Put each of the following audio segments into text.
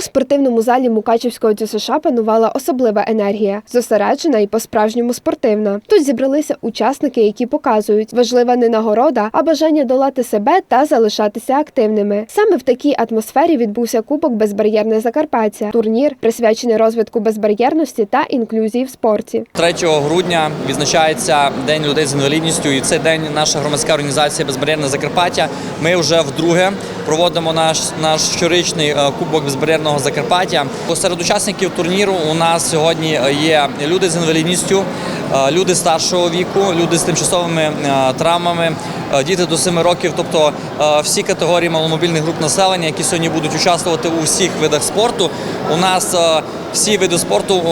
У спортивному залі Мукачівського ДЮСШ панувала особлива енергія, зосереджена і по-справжньому спортивна. Тут зібралися учасники, які показують важлива не нагорода, а бажання долати себе та залишатися активними. Саме в такій атмосфері відбувся Кубок Безбар'єрне Закарпаття, турнір, присвячений розвитку безбар'єрності та інклюзії в спорті. 3 грудня відзначається День людей з інвалідністю, і цей день наша громадська організація Безбар'єрне Закарпаття. Ми вже вдруге проводимо наш наш щорічний е, кубок безбар'єрного Закарпаття. Серед учасників турніру у нас сьогодні є люди з інвалідністю, е, люди старшого віку, люди з тимчасовими е, травмами, е, діти до 7 років, тобто е, всі категорії маломобільних груп населення, які сьогодні будуть участвувати у всіх видах спорту. У нас е, всі види спорту,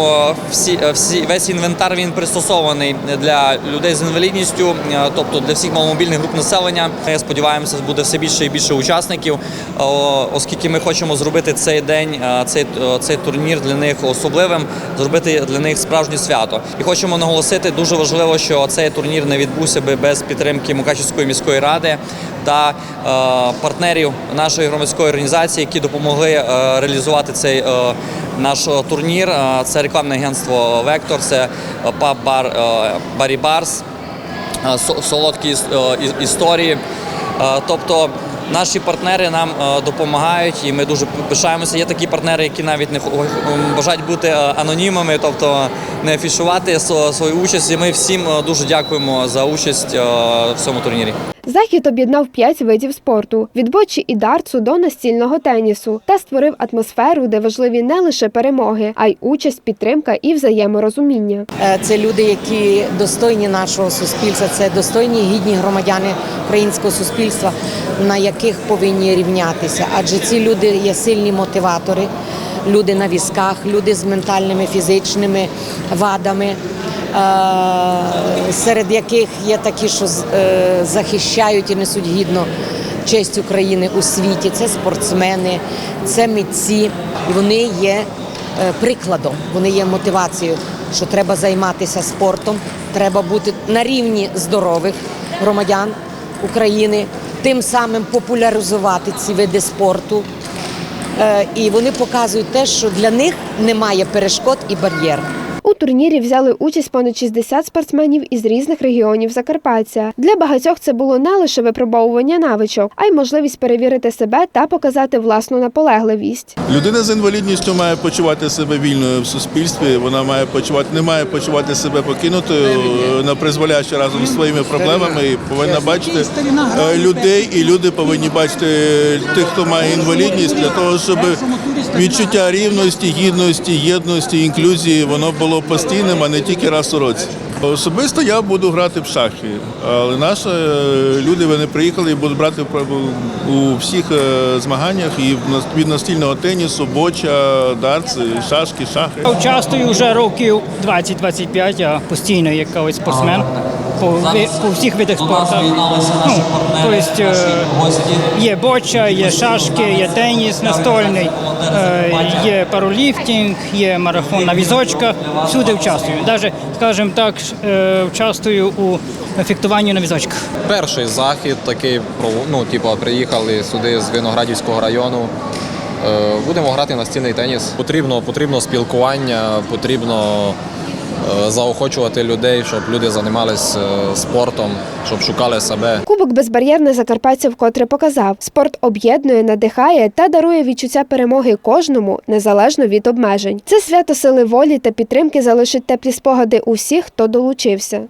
всі, е, всі весь інвентар він пристосований для людей з інвалідністю, е, тобто для всіх маломобільних груп населення. Ми сподіваємося, буде все більше і більше учасників, оскільки ми хочемо зробити цей день, е, цей, цей турнір для них особливим, зробити для них справжнє свято. І хочемо наголосити, дуже важливо, що цей турнір не відбувся би без підтримки Мукачівської міської ради та партнерів нашої громадської організації, які допомогли реалізувати цей наш турнір. Це рекламне агентство Вектор, це е, паб бар е, Барі Барс, е, солодкі іс- історії. Тобто наші партнери нам допомагають, і ми дуже пишаємося. Є такі партнери, які навіть не бажають бути анонімами, тобто не афішувати свою участь. І ми всім дуже дякуємо за участь в цьому турнірі. Захід об'єднав п'ять видів спорту: від бочі і дартсу до настільного тенісу та створив атмосферу, де важливі не лише перемоги, а й участь, підтримка і взаєморозуміння. Е, Це люди, які достойні нашого суспільства, це достойні гідні громадяни українського суспільства, на яких повинні рівнятися. Адже ці люди є сильні мотиватори, люди на візках, люди з ментальними фізичними вадами. Серед яких є такі, що е, захищають і несуть гідно честь України у світі. Це спортсмени, це митці, і вони є е, прикладом, вони є мотивацією, що треба займатися спортом, треба бути на рівні здорових громадян України, тим самим популяризувати ці види спорту. Е, І вони показують те, що для них немає перешкод і бар'єр. У турнірі взяли участь понад 60 спортсменів із різних регіонів Закарпаття. Для багатьох це було не лише випробовування навичок, а й можливість перевірити себе та показати власну наполегливість. Людина з інвалідністю має почувати себе вільною в суспільстві. Вона має почувати, не має почувати себе покинутою е, на призволяще разом з своїми проблемами. І повинна бачити е, людей, і люди повинні бачити тих, хто має інвалідність, для того, щоб відчуття рівності, гідності, єдності, інклюзії воно було постійним, а не тільки раз у році. Особисто я буду грати в шахи, але наші е, люди вони приїхали і будуть брати у всіх е, змаганнях і від настільного тенісу, боча, дарці, шашки, шахи. Участвую вже років 20-25, я постійно як спортсмен по, ви- по всіх видах спорту. Ну, тобто, є боча, є шашки, є теніс настольний, е, є пароліфтинг, є марафон на візочках. Всюди участвую. Навіть, скажімо так, е, участвую у фехтуванні на візочках. Перший захід такий, ну, типу, приїхали сюди з Виноградівського району. Будемо грати настільний теніс. Потрібно, потрібно спілкування, потрібно заохочувати людей, щоб люди займалися е, спортом, щоб шукали себе. Кубок безбар'єрне Закарпаття вкотре показав: спорт об'єднує, надихає та дарує відчуття перемоги кожному незалежно від обмежень. Це свято сили волі та підтримки залишить теплі спогади усіх, хто долучився.